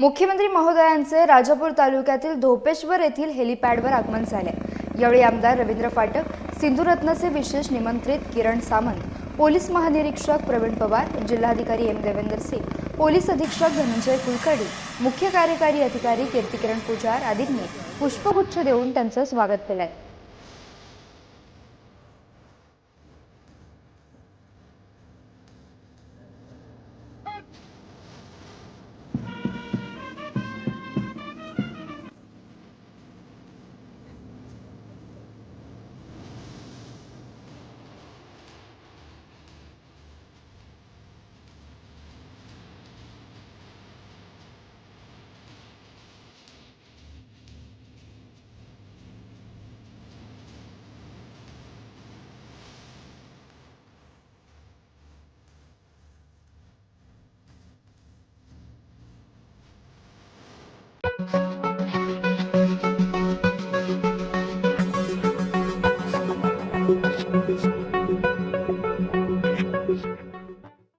मुख्यमंत्री महोदयांचे राजापूर तालुक्यातील धोपेश्वर येथील हेलिपॅडवर आगमन झाले. यावेळी आमदार रवींद्र फाटक सिंधुरत्नचे विशेष निमंत्रित किरण सामंत पोलीस महानिरीक्षक प्रवीण पवार जिल्हाधिकारी एम देवेंदर सिंग पोलीस अधीक्षक धनंजय कुलकर्णी मुख्य कार्यकारी अधिकारी कीर्तिकिरण पुजार आदींनी पुष्पगुच्छ देऊन त्यांचं स्वागत केलं आहे Thank you.